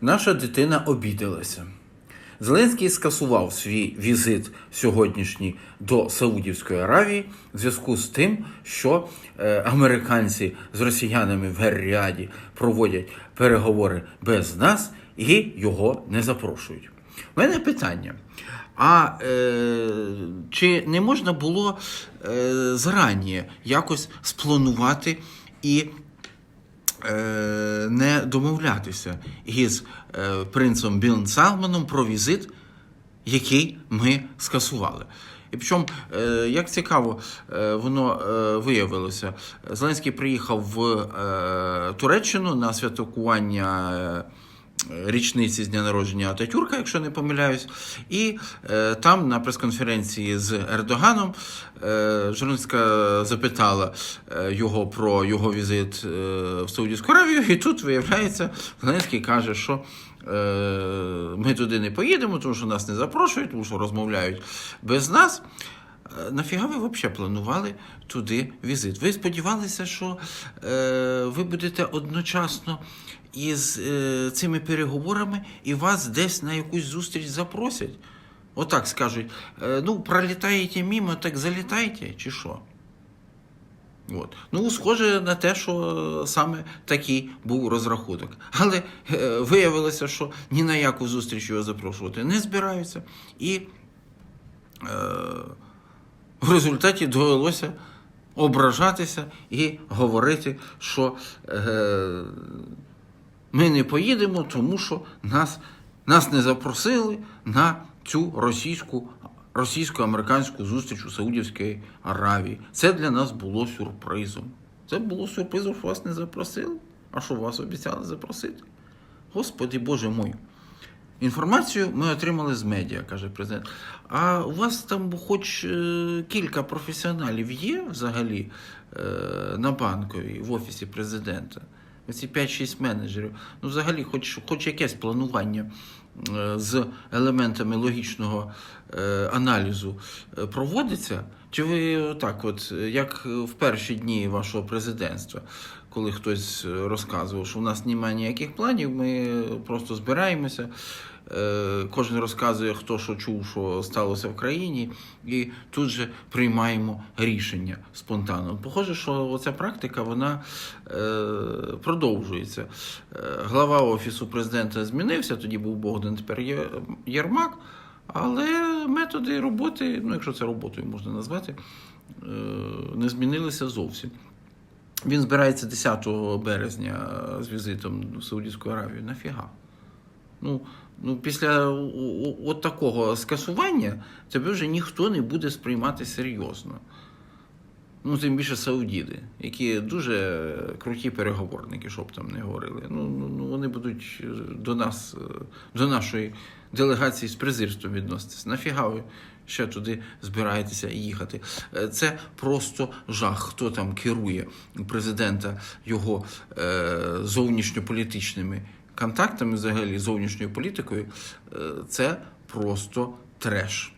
наша дитина обідалася. Зеленський скасував свій візит сьогоднішній до Саудівської Аравії в зв'язку з тим, що е, американці з росіянами в Гер-Ріаді проводять переговори без нас і його не запрошують. У мене питання. А е, чи не можна було е, зарані якось спланувати і не домовлятися із е, принцем Білн Салманом про візит, який ми скасували. І причому, е, як цікаво, е, воно е, виявилося, Зеленський приїхав в е, Туреччину на святкування. Річниці з дня народження Ататюрка, якщо не помиляюсь, і е, там на прес-конференції з Ердоганом е, журналістка запитала е, його про його візит е, в Саудівську Аравію, і тут виявляється, Зеленський каже, що е, ми туди не поїдемо, тому що нас не запрошують, тому що розмовляють без нас. Е, Нафіга ви взагалі планували туди візит? Ви сподівалися, що е, ви будете одночасно із е, цими переговорами і вас десь на якусь зустріч запросять? Отак скажуть: е, ну, пролітаєте мимо, так залітайте, чи що? От. Ну, схоже на те, що саме такий був розрахунок. Але е, виявилося, що ні на яку зустріч його запрошувати не збираються. І е, в результаті довелося ображатися і говорити, що е, ми не поїдемо, тому що нас, нас не запросили на цю російську, російсько-американську зустріч у Саудівській Аравії. Це для нас було сюрпризом. Це було сюрпризом, що вас не запросили. А що вас обіцяли запросити? Господи Боже мой. Інформацію ми отримали з медіа, каже президент. А у вас там хоч е, кілька професіоналів є взагалі е, на банковій в офісі президента? Оці 5-6 менеджерів. Ну, взагалі, хоч, хоч якесь планування е, з елементами логічного аналізу проводиться? Чи ви так, от, як в перші дні вашого президентства, коли хтось е, розказував, що у нас немає ніяких планів, ми просто збираємося, е, кожен розказує, хто що чув, що сталося в країні, і тут же приймаємо рішення спонтанно. Похоже, що оця практика вона е, продовжується. Глава офісу президента змінився, тоді був Богдан, тепер Єрмак. Але методи роботи, ну якщо це роботою можна назвати, не змінилися зовсім. Він збирається 10 березня з візитом в Саудівську Аравію. Нафіга? Ну, ну після от такого скасування тебе вже ніхто не буде сприймати серйозно. Ну, тим більше саудіди, які дуже круті переговорники, щоб там не говорили. Ну, ну, ну вони будуть е, до нас, е, до нашої делегації з презирством відноситися. Нафіга ви ще туди збираєтеся їхати? Е, Це просто жах. Хто там керує президента його е, зовнішньополітичними контактами, взагалі зовнішньою політикою, е, це просто треш.